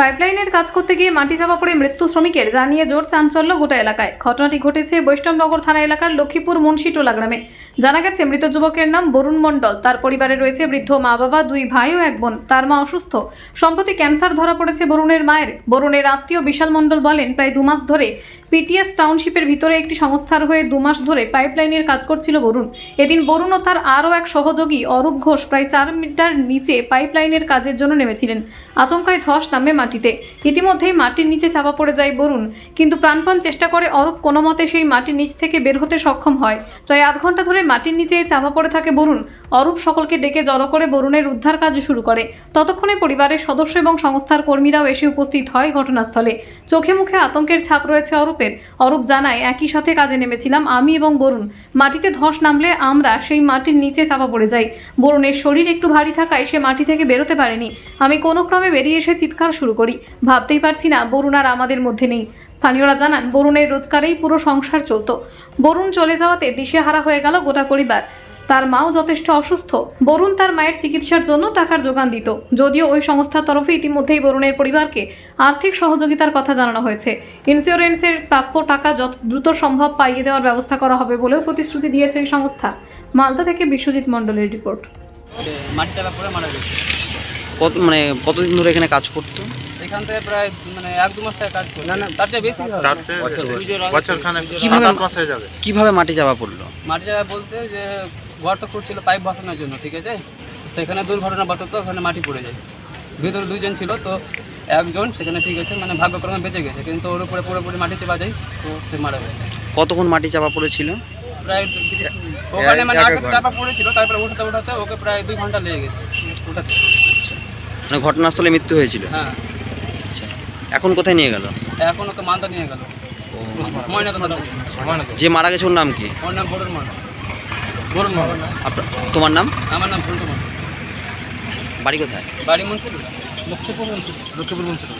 পাইপলাইনের কাজ করতে গিয়ে মাটি চাপা পড়ে মৃত্যু শ্রমিকের। জানিয়ে জোর চাঞ্চল্য গোটা এলাকায়। ঘটনাটি ঘটেছে বৈষ্ণবনগর থানা এলাকার লক্ষ্মীপুর মুন্সিটোলা গ্রামে। জানা গেছে, মৃত যুবকের নাম বরুণ মণ্ডল। তার পরিবারে রয়েছে বৃদ্ধ মা বাবা, দুই ভাই ও এক বোন। তার মা অসুস্থ। সম্প্রতি ক্যান্সার ধরা পড়েছে বরুণের মায়ের। বরুণের আত্মীয় বিশাল মণ্ডল বলেন, প্রায় দু মাস ধরে পিটিএস টাউনশিপের ভিতরে একটি সংস্থার হয়ে দু মাস ধরে পাইপলাইনের কাজ করছিল বরুণ। এদিন বরুণ ও তার আরও এক সহযোগী অরূপ ঘোষ প্রায় চার মিটার নিচে পাইপলাইনের কাজের জন্য নেমেছিলেন। আচমকায় ধস নামে মাটিতে। ইতিমধ্যেই মাটির নিচে চাপা পড়ে যায় বরুণ, কিন্তু প্রাণপণ চেষ্টা করে অরূপ কোনো মতে সেই মাটির নিচ থেকে বের হতে সক্ষম হয়। প্রায় আধ ঘণ্টা ধরে মাটির নিচে চাপা পড়ে থাকে বরুণ। অরূপ সকলকে ডেকে জড়ো করে বরুণের উদ্ধার কাজ শুরু করে। ততক্ষণে পরিবারের সদস্য এবং সংস্থার কর্মীরাও এসে উপস্থিত হয় ঘটনাস্থলে। চোখে মুখে আতঙ্কের ছাপ রয়েছে অরূপের। অরূপ জানায়, একই সাথে কাজে নেমেছিলাম আমি এবং বরুণ। মাটিতে ধস নামলে আমরা সেই মাটির নিচে চাপা পড়ে যাই। বরুণের শরীর একটু ভারী থাকায় সে মাটি থেকে বেরোতে পারেনি। আমি কোনো ক্রমে বেরিয়ে এসে চিৎকার শুরু করি। ভাবতেই পারছি না, বরুণ আর আমাদের মধ্যে নেই। স্থানীয়রা জানান, বরুণের রোজগারেই পুরো সংসার চলত। বরুণ চলে যাওয়াতে দিশেহারা হয়ে গেল গোটা পরিবার। তার মাও যথেষ্ট অসুস্থ। বরুণ তার মায়ের চিকিৎসার জন্য টাকার যোগান দিত। যদিও ওই সংস্থার তরফে ইতিমধ্যেই বরুণের পরিবারকে আর্থিক সহযোগিতার কথা জানানো হয়েছে। ইন্স্যুরেন্সের প্রাপ্য টাকা যত দ্রুত সম্ভব পাইয়ে দেওয়ার ব্যবস্থা করা হবে বলেও প্রতিশ্রুতি দিয়েছে এই সংস্থা। মালদা থেকে বিশ্বজিৎ মণ্ডলের রিপোর্ট। মারা গেছে। কত মানে কতদিন ধরে এখানে কাজ করতো? এখান থেকে প্রায় মানে এক দু মাস থেকে কাজ করি তার চেয়ে বেশি হবে। বছর খানেক কিভাবে- সাত আট মাস যাবে। কীভাবে মাটি চাপা পড়ল? মাটি চাপা বলতে যে ঘর তো করছিল পাইপ বসানোর জন্য ঠিক আছে? সেখানে দুর্ঘটনা বশত ওখানে মাটি পড়ে যায়। ভিতরে দুইজন ছিল তো একজন সেখানে ঠিক আছে মানে ভাগ্যক্রমে বেঁচে গেছে। কিন্তু ওর উপরে পুরোপুরি মাটি চেপা যায় তো সে মারা গেছে। কতক্ষণ মাটি চাপা পড়েছিল? প্রায় মিনিট। ওখানে মানে আগে চাপা পড়েছিল তারপরে উঠাতে উঠাতে ওকে প্রায় দুই ঘণ্টা লেগে গেছে। ওঠাতে মানে ঘটনাস্থলে মৃত্যু হয়েছিল? হ্যাঁ। আচ্ছা। এখন কোথায় নিয়ে গেল? এখন ওকে মালদা নিয়ে গেল। যে মারা গেছে ওর নাম কি? ওর নাম বরুণ মন্ডল বরুণ মন্ডল তোমার নাম? আমার নাম বাড়ি কোথায়? বাড়ি মুন্সিপুর। লক্ষ্মীপুর মুন্সিপুর। লক্ষ্মীপুর মুন্সিপুর।